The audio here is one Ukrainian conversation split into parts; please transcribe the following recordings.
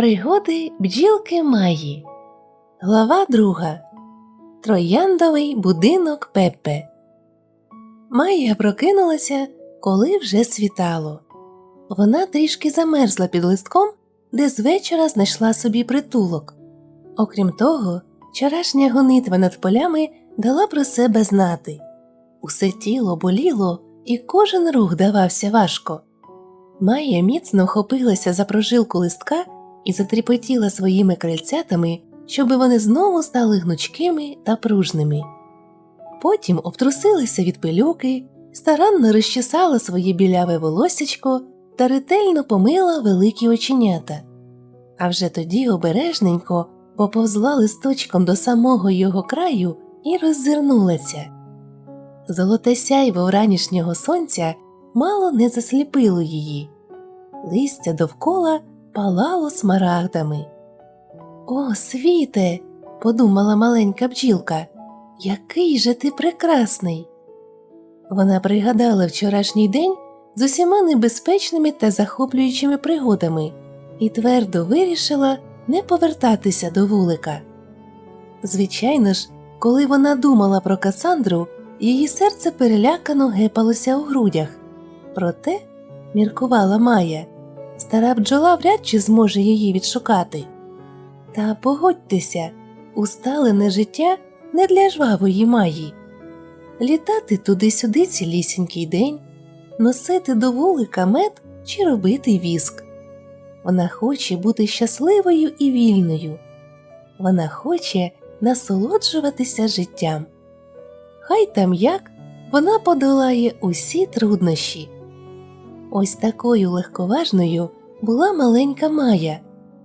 Пригоди бджілки Маї. Глава друга. Трояндовий будинок Пеппе. Майя прокинулася, коли вже світало. Вона трішки замерзла під листком, де з вечора знайшла собі притулок. Окрім того, вчорашня гонитва над полями дала про себе знати. Усе тіло боліло, і кожен рух давався важко. Майя міцно вхопилася за прожилку листка і затріпотіла своїми крильцятами, щоби вони знову стали гнучкими та пружними. Потім обтрусилася від пилюки, старанно розчесала своє біляве волосячко та ретельно помила великі оченята. А вже тоді обережненько поповзла листочком до самого його краю і роззирнулася. Золоте сяйво вранішнього сонця мало не засліпило її. Листя довкола палало смарагдами. О, світе, подумала маленька бджілка, який же ти прекрасний. Вона пригадала вчорашній день з усіма небезпечними та захоплюючими пригодами і твердо вирішила не повертатися до вулика. Звичайно ж, коли вона думала про Касандру, її серце перелякано гепалося у грудях. Проте, міркувала Майя, стара бджола вряд чи зможе її відшукати. Та погодьтеся, усталене життя не для жвавої Маї. Літати туди-сюди цілісінький день, носити до вулика мед чи робити віск. Вона хоче бути щасливою і вільною. Вона хоче насолоджуватися життям. Хай там як вона подолає усі труднощі. Ось такою легковажною була маленька Майя,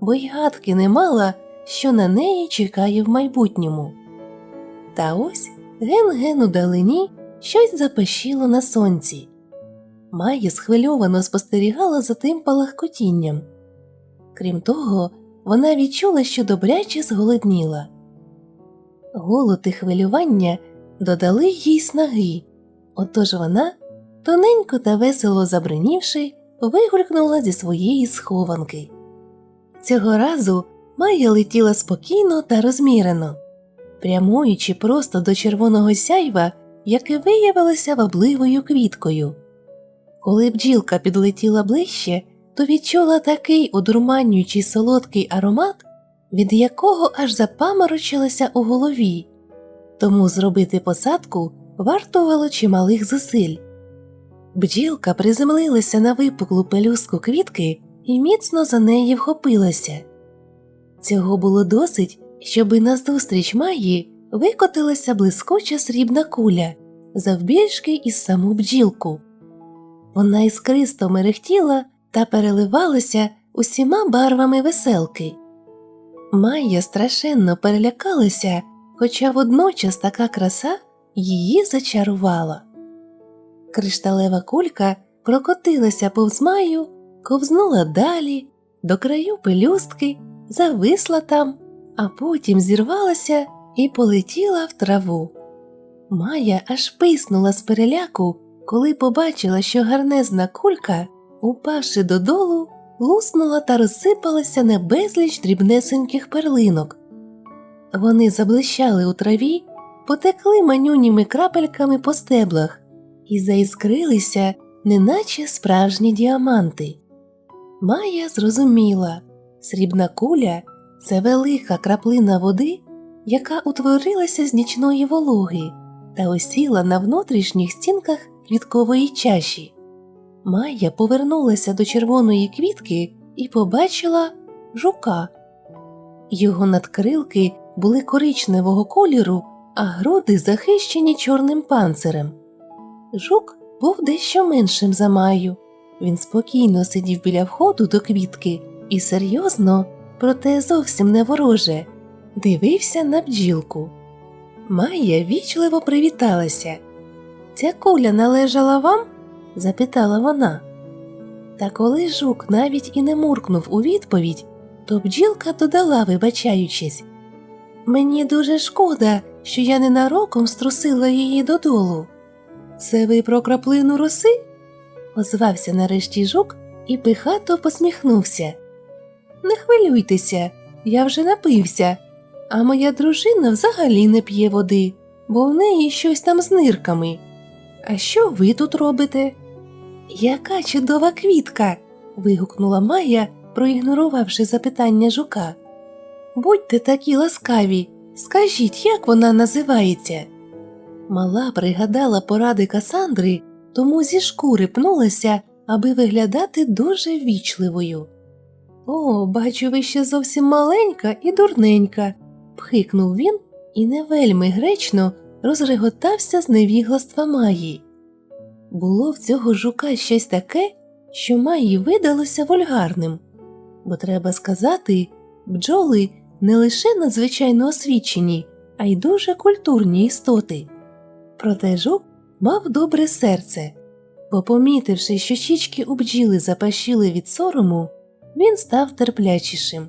бо й гадки не мала, що на неї чекає в майбутньому. Та ось ген-ген у далині щось запашіло на сонці. Майя схвильовано спостерігала за тим палахкотінням. Крім того, вона відчула, що добряче зголодніла. Голод і хвилювання додали їй снаги, отож вона тоненько та весело забринівши, вигулькнула зі своєї схованки. Цього разу Майя летіла спокійно та розмірено, прямуючи просто до червоного сяйва, яке виявилося вабливою квіткою. Коли бджілка підлетіла ближче, то відчула такий одурманюючий солодкий аромат, від якого аж запаморочилася у голові, тому зробити посадку вартувало чималих зусиль. Бджілка приземлилася на випуклу пелюстку квітки і міцно за неї вхопилася. Цього було досить, щоби назустріч Маї викотилася блискуча срібна куля, завбільшки із саму бджілку. Вона іскристо мерехтіла та переливалася усіма барвами веселки. Майя страшенно перелякалася, хоча водночас така краса її зачарувала. Кришталева кулька прокотилася повз маю, ковзнула далі, до краю пелюстки, зависла там, а потім зірвалася і полетіла в траву. Майя аж писнула з переляку, коли побачила, що гарнезна кулька, упавши додолу, луснула та розсипалася на безліч дрібнесеньких перлинок. Вони заблищали у траві, потекли манюніми крапельками по стеблах і заіскрилися, неначе справжні діаманти. Майя зрозуміла срібна куля це велика краплина води, яка утворилася з нічної вологи та осіла на внутрішніх стінках квіткової чаші. Майя повернулася до червоної квітки і побачила жука. Його надкрилки були коричневого кольору, а груди захищені чорним панцирем. Жук був дещо меншим за Маю. Він спокійно сидів біля входу до квітки і серйозно, проте зовсім не вороже, дивився на бджілку. Майя вічливо привіталася. Ця куля належала вам? запитала вона. Та коли жук навіть і не муркнув у відповідь, то бджілка додала, вибачаючись Мені дуже шкода, що я ненароком струсила її додолу. Це ви про краплину роси? озвався нарешті жук і пихато посміхнувся. Не хвилюйтеся, я вже напився, а моя дружина взагалі не п'є води, бо в неї щось там з нирками. А що ви тут робите? Яка чудова квітка. вигукнула Майя, проігнорувавши запитання жука. Будьте такі ласкаві, скажіть, як вона називається? Мала пригадала поради Касандри, тому зі шкури пнулася, аби виглядати дуже ввічливою. О, бачу, ви ще зовсім маленька і дурненька, пхикнув він і не вельми гречно розреготався з невігластва Маї. Було в цього жука щось таке, що Маї видалося вульгарним, бо треба сказати, бджоли не лише надзвичайно освічені, а й дуже культурні істоти. Проте жук мав добре серце, бо, помітивши, що щічки у бджіли запашіли від сорому, він став терплячішим.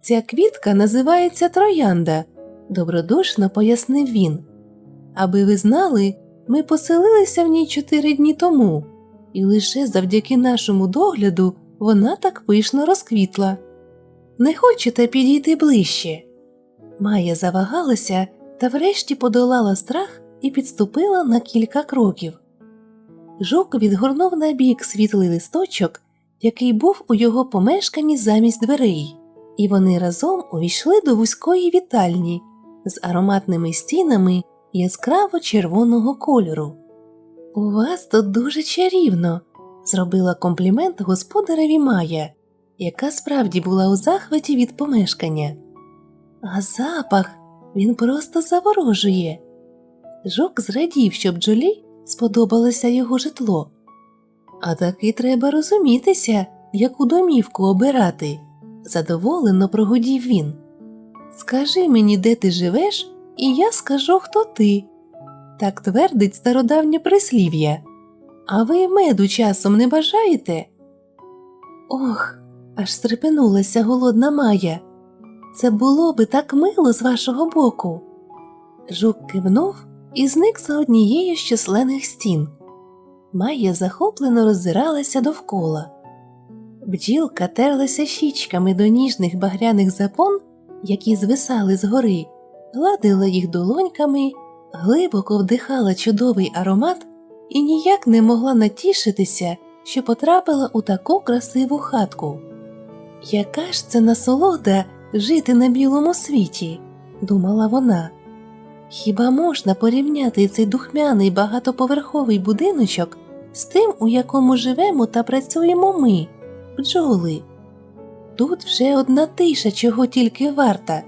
Ця квітка називається троянда, добродушно пояснив він. Аби ви знали, ми поселилися в ній чотири дні тому, і лише завдяки нашому догляду вона так пишно розквітла. Не хочете підійти ближче? Майя завагалася та врешті подолала страх і підступила на кілька кроків. Жук відгорнув на бік світлий листочок, який був у його помешканні замість дверей, і вони разом увійшли до вузької вітальні з ароматними стінами яскраво червоного кольору. У вас тут дуже чарівно, зробила комплімент господареві Майя, яка справді була у захваті від помешкання. А запах він просто заворожує. Жук зрадів, що бджолі сподобалося його житло. А таки треба розумітися, яку домівку обирати, задоволено прогудів він. Скажи мені, де ти живеш, і я скажу, хто ти. Так твердить стародавнє прислів'я. А ви меду часом не бажаєте? Ох, аж стрепенулася голодна Майя. Це було би так мило з вашого боку. Жук кивнув і зник за однією з численних стін. Майя захоплено роззиралася довкола. Бджілка терлася щічками до ніжних багряних запон, які звисали згори, гладила їх долоньками, глибоко вдихала чудовий аромат і ніяк не могла натішитися, що потрапила у таку красиву хатку. Яка ж це насолода жити на білому світі, думала вона. Хіба можна порівняти цей духмяний багатоповерховий будиночок з тим, у якому живемо та працюємо ми, бджоли? Тут вже одна тиша, чого тільки варта,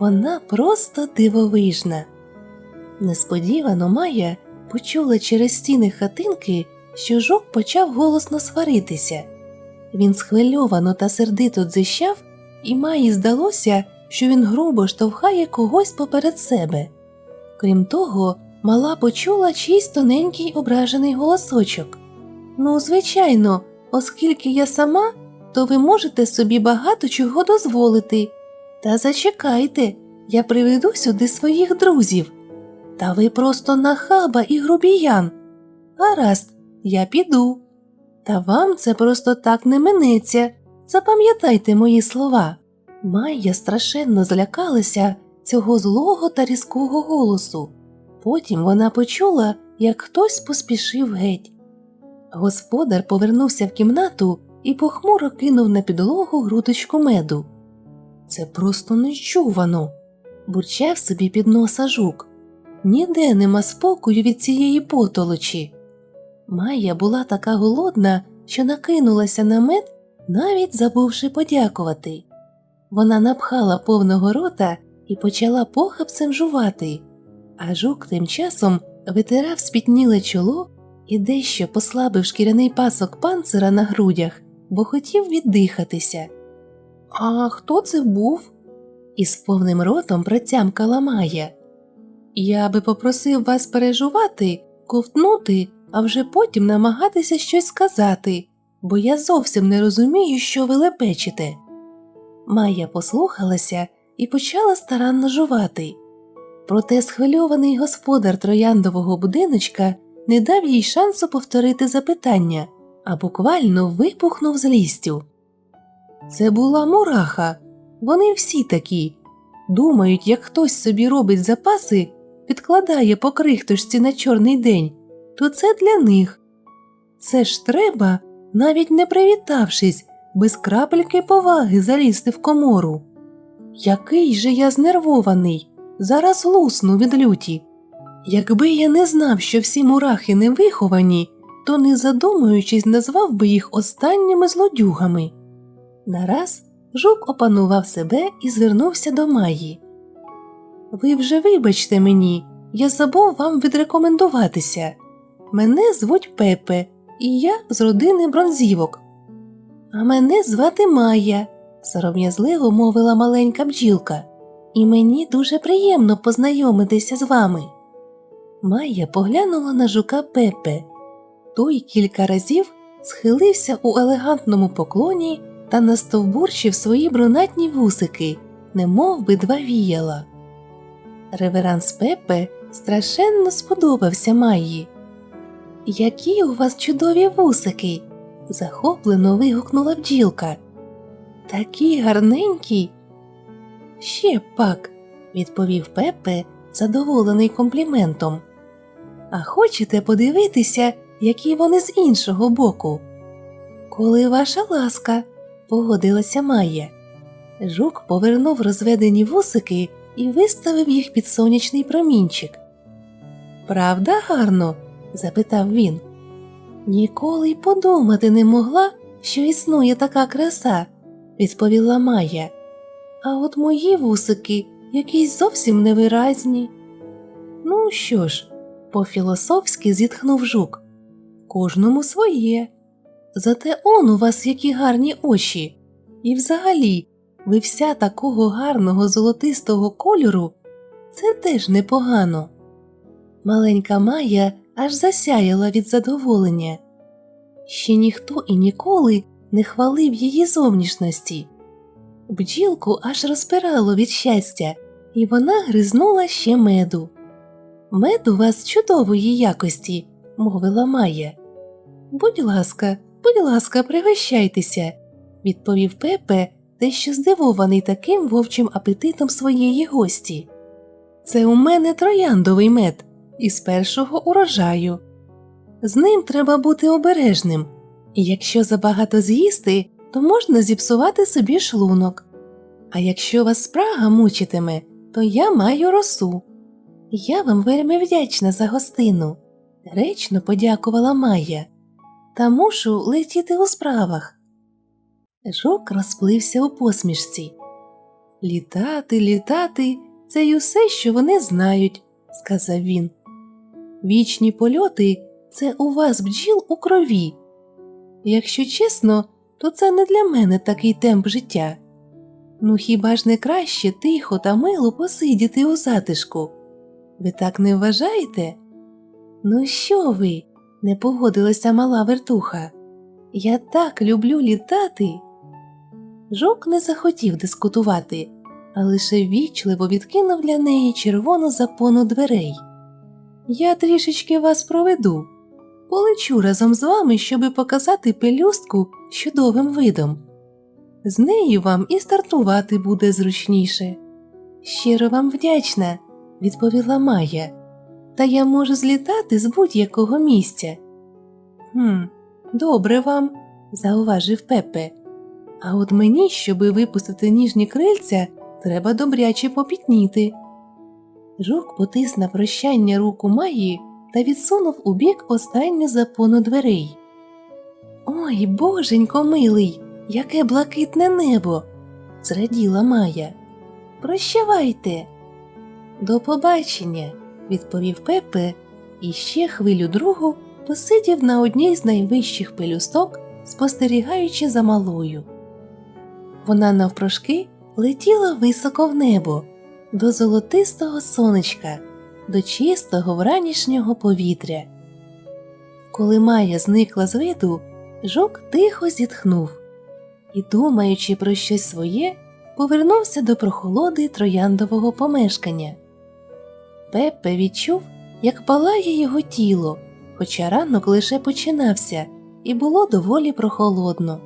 вона просто дивовижна. Несподівано Майя почула через стіни хатинки, що жук почав голосно сваритися. Він схвильовано та сердито дзищав, і Майі здалося, що він грубо штовхає когось поперед себе. Крім того, мала почула чийсь тоненький ображений голосочок. Ну, звичайно, оскільки я сама, то ви можете собі багато чого дозволити. Та зачекайте, я приведу сюди своїх друзів. Та ви просто нахаба і грубіян. Гаразд, я піду. Та вам це просто так не минеться. Запам'ятайте мої слова. Майя страшенно злякалася цього злого та різкого голосу. Потім вона почула, як хтось поспішив геть. Господар повернувся в кімнату і похмуро кинув на підлогу грудочку меду. Це просто нечувано, бурчав собі під носа жук. Ніде нема спокою від цієї потолочі. Майя була така голодна, що накинулася на мед, навіть забувши подякувати. Вона напхала повного рота і почала похапцем жувати, а жук тим часом витирав спітніле чоло і дещо послабив шкіряний пасок панцира на грудях, бо хотів віддихатися. А хто це був? із повним ротом протямкала Майя. Я би попросив вас пережувати, ковтнути, а вже потім намагатися щось сказати, бо я зовсім не розумію, що ви лепечете. Майя послухалася і почала старанно жувати. Проте схвильований господар трояндового будиночка не дав їй шансу повторити запитання, а буквально випухнув злістю. Це була мураха. Вони всі такі. Думають, як хтось собі робить запаси, підкладає по крихточці на чорний день, то це для них. Це ж треба, навіть не привітавшись, без крапельки поваги залізти в комору. Який же я знервований, зараз лусну від люті. Якби я не знав, що всі мурахи не виховані, то, не задумуючись, назвав би їх останніми злодюгами. Нараз жук опанував себе і звернувся до Маї. Ви вже вибачте мені, я забув вам відрекомендуватися. Мене звуть Пепе, і я з родини бронзівок. А мене звати Майя, сором'язливо мовила маленька бджілка, і мені дуже приємно познайомитися з вами. Майя поглянула на жука Пепе. Той кілька разів схилився у елегантному поклоні та настовбурчив свої брунатні вусики, немов би два віяла. Реверанс Пепе страшенно сподобався Майї. Які у вас чудові вусики. захоплено вигукнула бджілка. Такі гарненькі. Ще пак, відповів Пепе, задоволений компліментом. А хочете подивитися, які вони з іншого боку? Коли ваша ласка, погодилася Майя. Жук повернув розведені вусики і виставив їх під сонячний промінчик. Правда, гарно? запитав він. Ніколи й подумати не могла, що існує така краса, відповіла Майя. А от мої вусики якісь зовсім невиразні. Ну що ж, по-філософськи зітхнув жук. Кожному своє. Зате он у вас які гарні очі. І взагалі, ви вся такого гарного золотистого кольору, це теж непогано. Маленька Майя аж засяяла від задоволення. Ще ніхто і ніколи не хвалив її зовнішності. Бджілку аж розпирало від щастя, і вона гризнула ще меду. Мед у вас чудової якості, мовила Майя. Будь ласка, будь ласка, пригощайтеся, відповів Пепе, дещо здивований таким вовчим апетитом своєї гості. Це у мене трояндовий мед із першого урожаю. З ним треба бути обережним, якщо забагато з'їсти, то можна зіпсувати собі шлунок. А якщо вас спрага мучитиме, то я маю росу. Я вам вельми вдячна за гостину, речно подякувала Майя, та мушу летіти у справах. Жук розплився у посмішці. Літати, літати це й усе, що вони знають, сказав він. Вічні польоти це у вас бджіл у крові. Якщо чесно, то це не для мене такий темп життя. Ну хіба ж не краще тихо та мило посидіти у затишку? Ви так не вважаєте? Ну, що ви? не погодилася мала вертуха. Я так люблю літати. Жук не захотів дискутувати, а лише вічливо відкинув для неї червону запону дверей. Я трішечки вас проведу, полечу разом з вами, щоби показати пелюстку чудовим видом. З нею вам і стартувати буде зручніше. Щиро вам вдячна, відповіла Майя, та я можу злітати з будь-якого місця. «Хм, добре вам, зауважив Пепе. А от мені, щоби випустити ніжні крильця, треба добряче попітніти. Жук потис на прощання руку Майї та відсунув у бік останню запону дверей. Ой, боженько милий, яке блакитне небо! зраділа Майя. Прощавайте. До побачення, відповів Пепе і ще хвилю другу посидів на одній з найвищих пелюсток, спостерігаючи за малою. Вона навпрошки летіла високо в небо, до золотистого сонечка, до чистого вранішнього повітря. Коли Майя зникла з виду, жук тихо зітхнув і, думаючи про щось своє, повернувся до прохолоди трояндового помешкання. Пепе відчув, як палає його тіло, хоча ранок лише починався, і було доволі прохолодно.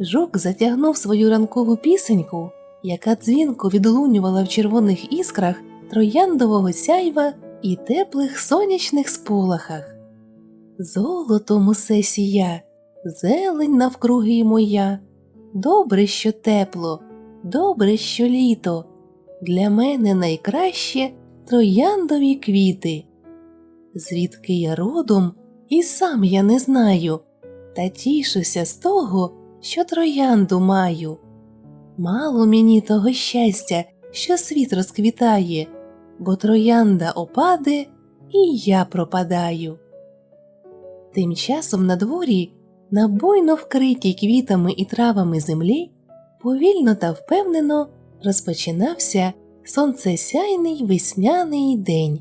Жук затягнув свою ранкову пісеньку, яка дзвінко відлунювала в червоних іскрах трояндового сяйва і теплих сонячних сполохах. Золотом усе сія, зелень навкруги моя. Добре, що тепло, добре, що літо. Для мене найкраще трояндові квіти. Звідки я родом, і сам я не знаю, та тішуся з того, що троянду маю. Мало мені того щастя, що світ розквітає, бо троянда опаде, і я пропадаю. Тим часом на дворі, на буйно вкритій квітами і травами землі, повільно та впевнено розпочинався сонцесяйний весняний день.